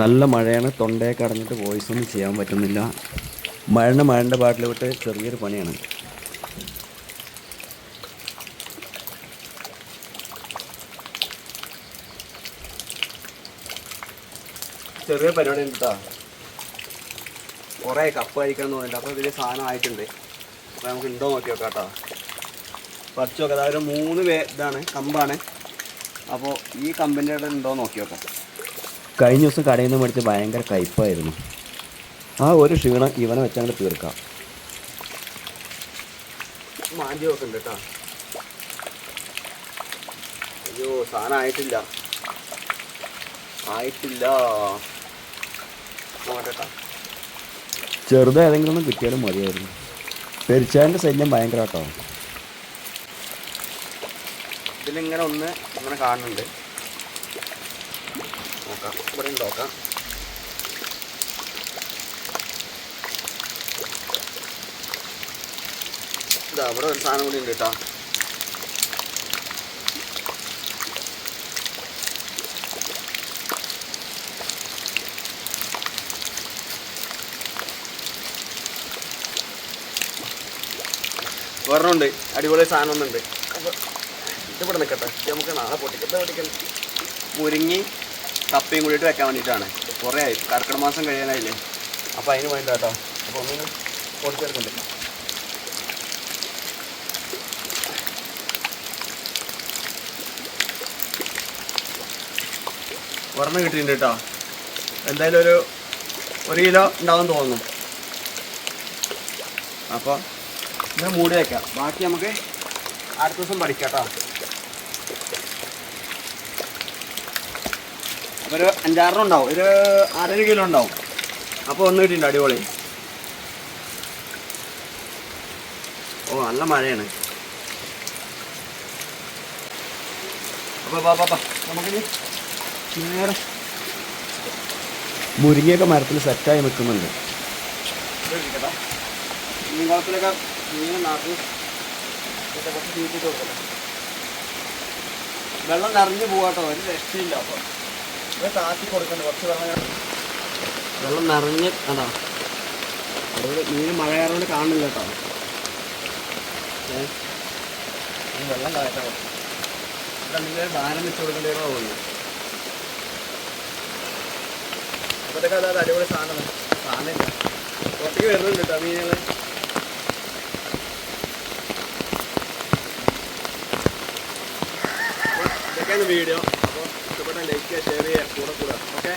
നല്ല മഴയാണ്. തൊണ്ടയൊക്കെ അടഞ്ഞിട്ട് വോയിസ് ഒന്നും ചെയ്യാൻ പറ്റുന്നില്ല. മഴന്റെ മഴന്റെ പാട്ടിൽ വിട്ട് ചെറിയൊരു പണിയാണ്. ചെറിയ പരിപാടി കേട്ടോ കുറേ കപ്പ് കഴിക്കാൻ തോന്നുന്നുണ്ട് അപ്പോൾ ഇതിൽ സാധനം ആയിട്ടുണ്ട്. അപ്പോൾ നമുക്ക് ഉണ്ടോ നോക്കി നോക്കാം കേട്ടോ പറിച്ച് നോക്കാം. അതായത് മൂന്ന് പേ ഇതാണ് കമ്പാണ്. അപ്പോൾ ഈ കമ്പിന്റെ ഉണ്ടോ നോക്കി നോക്കാം. കഴിഞ്ഞ ദിവസം കടയിൽ നിന്ന് മേടിച്ച് ഭയങ്കര കയ്പായിരുന്നു. ആ ഒരു ക്ഷീണം ഇവനെ വെച്ചങ്ങോട്ട് തീർക്കാം. മാഞ്ചി നോക്കുന്നുണ്ട് കേട്ടോ അയ്യോ സാധനം ആയിട്ടില്ല. ആയിട്ടില്ല. ചെറുത് ഏതെങ്കിലും ഒന്ന് കിട്ടിയാലും മതിയായിരുന്നു. പെരിച്ചാന്റെ ശല്യം ഭയങ്കര കേട്ടോ ഇതിലിങ്ങനെ ഒന്ന് ഇങ്ങനെ കാണുന്നുണ്ട്. നോക്കാം. ഇവിടെ നോക്കാം. ഇതാ ഇവിടെ ഒരു സാധനം കൂടി ഉണ്ട് കേട്ടോ. ഒരെണ്ണമുണ്ട്. അടിപൊളി സാധനം ഒന്നുണ്ട് അപ്പോൾ ഇതിവിടെ നിൽക്കട്ടെ. നമുക്ക് നാളെ പൊട്ടിക്കട്ടെ പൊട്ടിക്കൽ മുരിങ്ങി കപ്പയും കൂടിയിട്ട് വെക്കാൻ വേണ്ടിയിട്ടാണ്. കുറേ ആയി. കർക്കിടക മാസം കഴിയാനായില്ലേ? അപ്പോൾ അതിന് വേണ്ടി കേട്ടോ. അപ്പോൾ ഒന്നിനും പൊടിച്ചെടുക്കുന്നുണ്ട് ഒരെണ്ണം കിട്ടിയിട്ടുണ്ട് കേട്ടോ. എന്തായാലും ഒരു ഒരു കിലോ ഉണ്ടാവും തോന്നുന്നു. അപ്പോൾ ഇത് മൂടി വയ്ക്കാം ബാക്കി നമുക്ക് അടുത്ത ദിവസം പഠിക്കാം കേട്ടോ. അപ്പോൾ ഒരു അഞ്ചാറെണ്ണം ഉണ്ടാവും. ഒരു അരര കിലോ ഉണ്ടാവും. അപ്പോൾ ഒന്ന് കിട്ടിയിട്ടുണ്ട് അടിപൊളി. ഓ നല്ല മഴയാണ്. അപ്പോൾ നമുക്കിനി നേരെ മുരിങ്ങയൊക്കെ മരത്തിൽ സെറ്റായി നിൽക്കുന്നുണ്ട്. വെള്ളം നിറഞ്ഞു പോവാട്ടോ ഒരു രക്ഷയില്ല അപ്പോൾ ഇത് താത്തി കൊടുക്കണ്ട. കുറച്ച് വെള്ളം വെള്ളം നിറഞ്ഞ് അതാ അതുപോലെ മീൻ മഴ കാരണം കാണുന്നില്ല കേട്ടോ. വെള്ളം നിങ്ങൾ ഭാരം വെച്ച് കൊടുക്കേണ്ടതാണോ തോന്നുന്നു അപ്പോഴത്തേക്ക് അതായത് അടിപൊളി സാധനം സാധനമില്ല. പുറത്തേക്ക് വരുന്നുണ്ട് കേട്ടോ മീനുകൾ ഇതൊക്കെയാണ് വീഡിയോ ഇഷ്ടപ്പെട്ട ലൈക്ക് ചെയ്യുക ഷെയർ ചെയ്യുക കൂടെ കൂടെ. ഓക്കെ